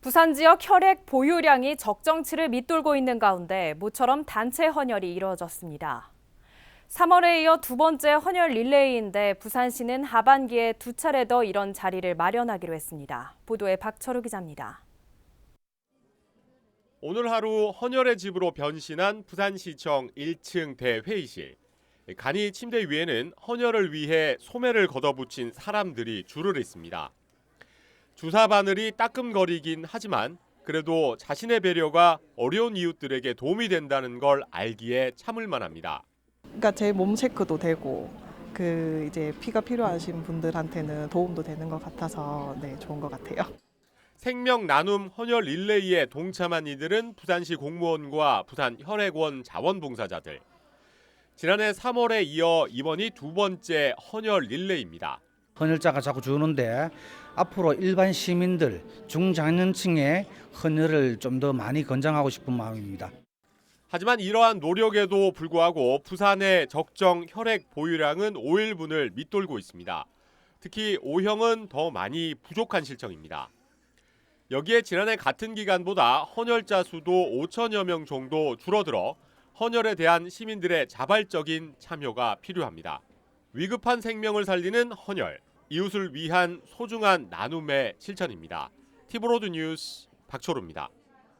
부산 지역 혈액 보유량이 적정치를 밑돌고 있는 가운데 모처럼 단체 헌혈이 이루어졌습니다. 3월에 이어 두 번째 헌혈 릴레이인데 부산시는 하반기에 두 차례 더 이런 자리를 마련하기로 했습니다. 보도에 박철우 기자입니다. 오늘 하루 헌혈의 집으로 변신한 부산시청 1층 대회의실. 간이 침대 위에는 헌혈을 위해 소매를 걷어붙인 사람들이 줄을 잇습니다. 주사 바늘이 따끔거리긴 하지만 그래도 자신의 배려가 어려운 이웃들에게 도움이 된다는 걸 알기에 참을 만합니다. 그러니까 제 몸 체크도 되고 그 이제 피가 필요하신 분들한테는 도움도 되는 것 같아서 네 좋은 것 같아요. 생명 나눔 헌혈 릴레이에 동참한 이들은 부산시 공무원과 부산 혈액원 자원봉사자들. 지난해 3월에 이어 이번이 두 번째 헌혈 릴레이입니다. 헌혈자가 자꾸 주는데 앞으로 일반 시민들 중장년층의 헌혈을 좀 더 많이 권장하고 싶은 마음입니다. 하지만 이러한 노력에도 불구하고 부산의 적정 혈액 보유량은 5일분을 밑돌고 있습니다. 특히 O형은 더 많이 부족한 실정입니다. 여기에 지난해 같은 기간보다 헌혈자 수도 5천여 명 정도 줄어들어 헌혈에 대한 시민들의 자발적인 참여가 필요합니다. 위급한 생명을 살리는 헌혈, 이웃을 위한 소중한 나눔의 실천입니다. 티브로드 뉴스 박초루입니다.